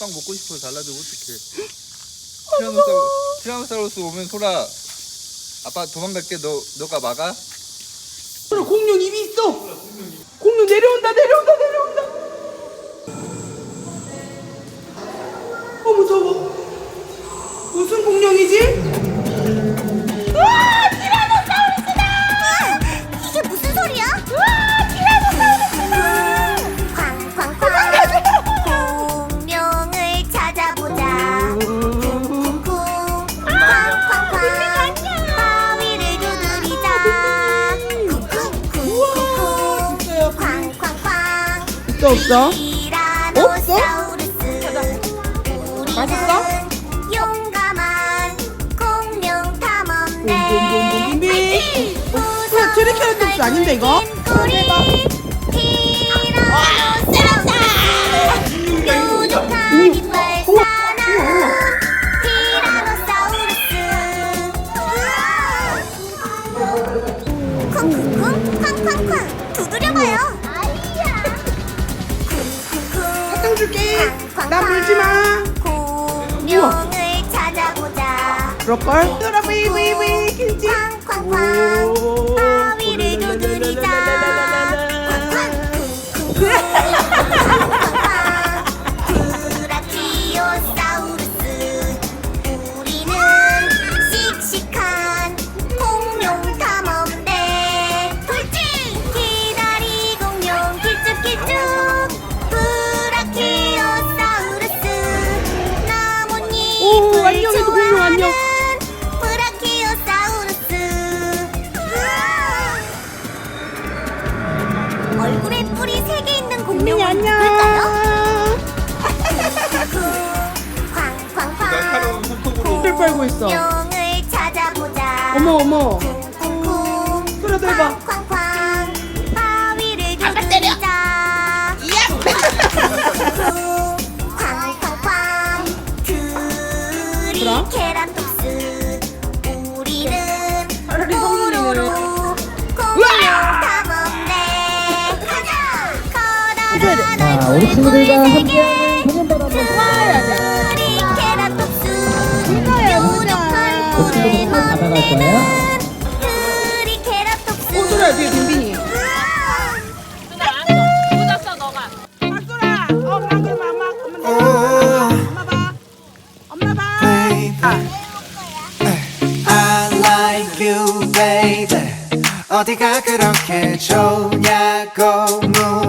빵 먹고 싶어서 달라도 어떡해. 티라노사우루스, 티라노사우루스 오면 소라 아빠 도망갈게 너 너가 막아? 소라 공룡 입이 있어. 공룡 내려온다 내려온다 내려온다. 어 무서워. 무슨 공룡이지? 있어 없어? 티라노사우루스. 맛있어? 우리는 용감한 공룡 탐험대. 빔빔빔빔빔. 어, 트리케라톱스 아닌데 이거? 사나운 티라노사우루스. 쿵쿵쿵 쾅쾅쾅. 두드려봐요 나 물지 마. 공룡을 찾아보자 그럴걸? 소라 베이베이베이 김치. 쾅쾅쾅 오. 바위를 두드리자 브라키오 얼굴에 뿔이 세 개 있는 공룡은 안녕. 누굴까요? 날카로운 쾅쾅쾅 손톱으로 뿔 빨고 있어. 공룡을 찾아보자 어머 어머. 쿵쿵쿵. 쾅쾅쾅 바위를 두드리자 쾅쾅쾅 트리케라톱 자, 우리 친구들과 한번 트리케라톱스 뾰족한 그 친구들 받아갈 어 소라 뒤에 빈빈이. 묻었어 너가. 박소라. 엄마 그럼 엄마 엄마 봐. 엄마 봐. 엄마 봐. I like you, baby. 어디가 그렇게 좋냐고 묻네.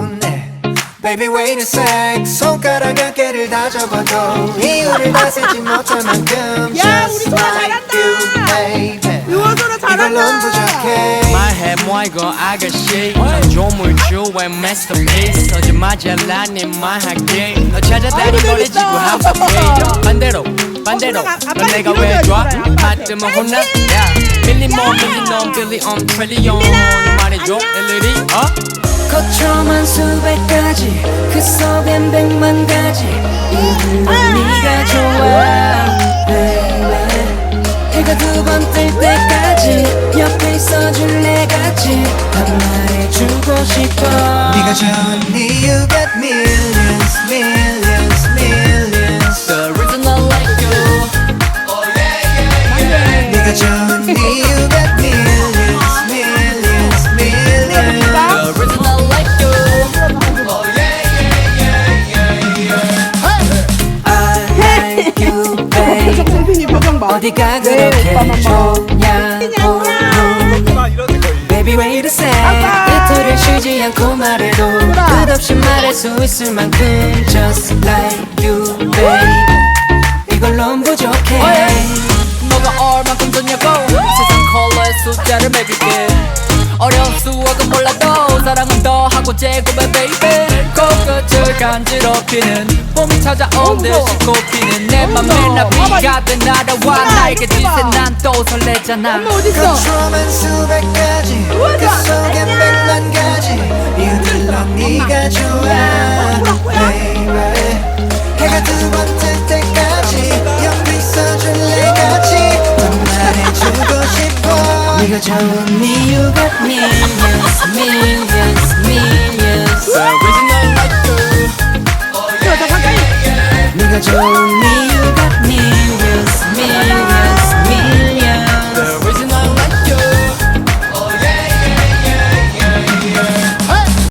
Baby, wait a sec. 손가락 몇 개를 다 접어도 이유를 다 세지 못할 만큼. 야, 우리 Just 소라 like 잘한다. you, baby. 우와 소라 이걸론 잘한다. 부족해. 말해 뭐 이거 아가씨 조물주의 masterpiece 서지마자 라니 말할게 너 찾아다닌 아이고, 거래 재밌다. 지구 한 바퀴 반대로 반대로 어, 소라가 넌 아빠한테 내가 왜 밀어줘야지, 좋아 소라야, 아빠한테. 맞으면 혼나 야 빌리 뭐 빌리 넌 빌리 온 트릴리온 말해줘 일일이 어? 거쳐만 수백 가지 그 속엔 백만 가지. 이들로 네가 좋아 어디가 네, 그렇게 오빠만 봐. 좋냐고. Baby wait a sec 이틀을 쉬지 않고 말해도 끝없이 말할 수 있을 만큼 Just like you babe. 이걸론 부족해. 너가 얼만큼 줬냐고. 세상 컬러의 숫자를 매길게. 어려운 수학은 몰라도 사랑은 더 하고 제곱해 베이베 코끝을 간지럽히는 봄이 찾아온 듯이 꽃피는 내 맘에 나 비가 돼 날아와 나에게 지새 난또 설레잖아. 엄마 어딨어? 거쳐만 수백 가지 그 속엔 백만 가지. 이유들로 네가 좋아. baby 해가 두 번 뜰 때까지 옆에 있어줄래? 같이 넌 말해주고 싶어. 네가 you got millions millions millions 네가 좋은 이유가 me with me.